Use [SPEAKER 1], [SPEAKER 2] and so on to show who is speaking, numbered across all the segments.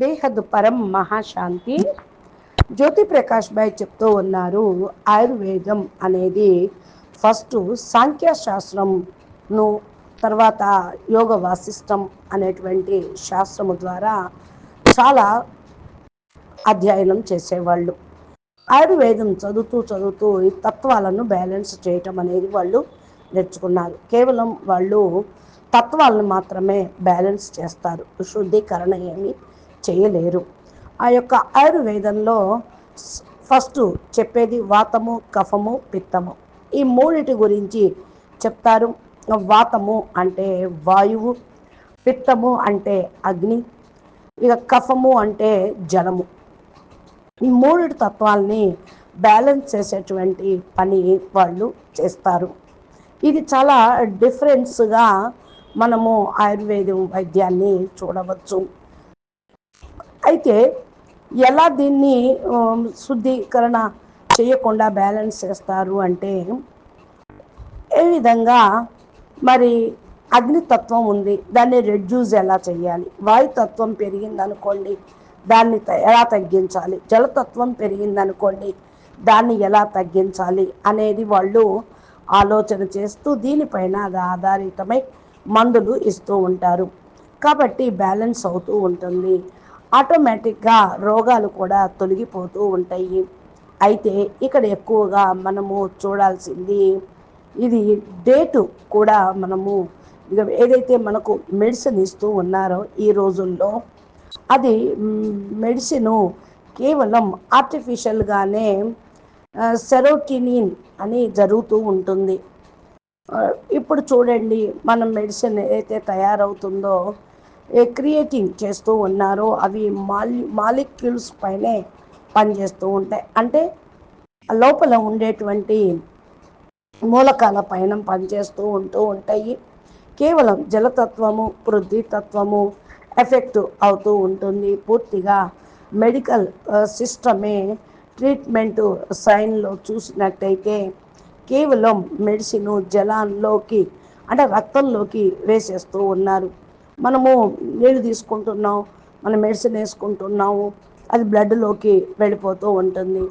[SPEAKER 1] బేహద్ పరం మహాశాంతి. జ్యోతి ప్రకాష్ భాయ్ చెప్తూ ఉన్నారు ఆయుర్వేదం అనేది ఫస్ట్ సాంఖ్యశాస్త్రంను తర్వాత యోగ వాసిష్టం అనేటువంటి శాస్త్రము ద్వారా చాలా అధ్యయనం చేసేవాళ్ళు. ఆయుర్వేదం చదువుతూ చదువుతూ ఈ తత్వాలను బ్యాలెన్స్ చేయటం అనేది వాళ్ళు నేర్చుకున్నారు. కేవలం వాళ్ళు తత్వాలను మాత్రమే బ్యాలెన్స్ చేస్తారు. శుద్ధీకరణ ఏమి? చేయలేరు. ఆ యొక్క ఆయుర్వేదంలో ఫస్ట్ చెప్పేది వాతము కఫము పిత్తము. ఈ మూడిటి గురించి చెప్తారు. వాతము అంటే వాయువు పిత్తము అంటే అగ్ని ఇక కఫము అంటే జలము. ఈ మూడు తత్వాల్ని బ్యాలెన్స్ చేసేటువంటి పని వాళ్ళు చేస్తారు. ఇది చాలా డిఫరెన్స్గా మనము ఆయుర్వేదం వైద్యాన్ని చూడవచ్చు. అయితే ఎలా దీన్ని శుద్ధీకరణ చేయకుండా బ్యాలెన్స్ చేస్తారు అంటే ఏ విధంగా మరి అగ్నితత్వం ఉంది దాన్ని రెడ్యూస్ ఎలా చేయాలి? వాయుతత్వం పెరిగిందనుకోండి దాన్ని ఎలా తగ్గించాలి? జలతత్వం పెరిగిందనుకోండి దాన్ని ఎలా తగ్గించాలి? అనేది వాళ్ళు ఆలోచన చేస్తూ దీనిపైన అది ఆధారితమై మందులు ఇస్తూ ఉంటారు. కాబట్టి బ్యాలెన్స్ అవుతూ ఉంటుంది. ఆటోమేటిక్గా రోగాలు కూడా తొలగిపోతూ ఉంటాయి. అయితే ఇక్కడ ఎక్కువగా మనము చూడాల్సింది ఇది డేటు కూడా మనము ఏదైతే మనకు మెడిసిన్ ఇస్తూ ఉన్నారో ఈ రోజుల్లో అది మెడిసిను కేవలం ఆర్టిఫిషియల్గానే సెరోటినిన్ అని జరుగుతూ ఉంటుంది. ఇప్పుడు చూడండి మనం మెడిసిన్ ఏదైతే తయారవుతుందో క్రియేటింగ్ చేస్తూ ఉన్నారో అవి మాలి మాలిక్యూల్స్ పైనే పనిచేస్తూ ఉంటాయి. అంటే లోపల ఉండేటువంటి మూలకాల పైన పనిచేస్తూ ఉంటూ ఉంటాయి. కేవలం జలతత్వము తత్వము ఎఫెక్ట్ అవుతూ ఉంటుంది. పూర్తిగా మెడికల్ సిస్టమే ట్రీట్మెంట్ సైన్లో చూసినట్టయితే కేవలం మెడిసిన్ జలాల్లోకి అంటే రక్తంలోకి వేసేస్తూ ఉన్నారు. మనము నీళ్ళు తీసుకుంటున్నాం మనం మెడిసిన్ వేసుకుంటున్నాము అది బ్లడ్లోకి వెళ్ళిపోతూ ఉంటుంది.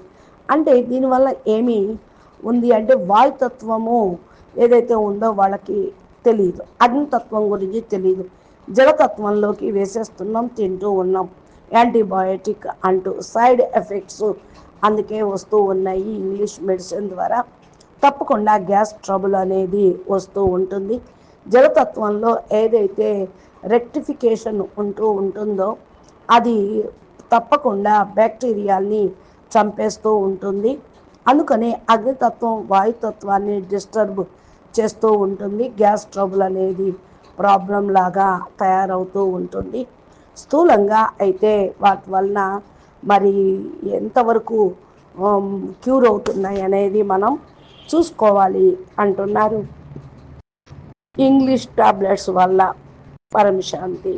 [SPEAKER 1] అంటే దీనివల్ల ఏమి ఉంది అంటే వాయుతత్వము ఏదైతే ఉందో వాళ్ళకి తెలియదు అగ్నితత్వం గురించి తెలియదు జలతత్వంలోకి వేసేస్తున్నాం తింటూ ఉన్నాం. యాంటీబయోటిక్ అంటూ సైడ్ ఎఫెక్ట్స్ అందుకే వస్తూ ఉన్నాయి ఇంగ్లీష్ మెడిసిన్ ద్వారా. తప్పకుండా గ్యాస్ ట్రబుల్ అనేది వస్తూ ఉంటుంది. జలతత్వంలో ఏదైతే రెక్టిఫికేషన్ ఉంటూ ఉంటుందో అది తప్పకుండా బ్యాక్టీరియాల్ని చంపేస్తూ ఉంటుంది. అందుకని అగ్నితత్వం వాయుతత్వాన్ని డిస్టర్బ్ చేస్తూ ఉంటుంది. గ్యాస్ ట్రబుల్ అనేది ప్రాబ్లం లాగా తయారవుతూ ఉంటుంది. స్థూలంగా అయితే వాటి వలన మరి ఎంతవరకు క్యూర్ అవుతున్నాయి అనేది మనం చూసుకోవాలి అంటున్నారు. ఇంగ్లీష్ టాబ్లెట్స్ వల్ల పరమశాంతి.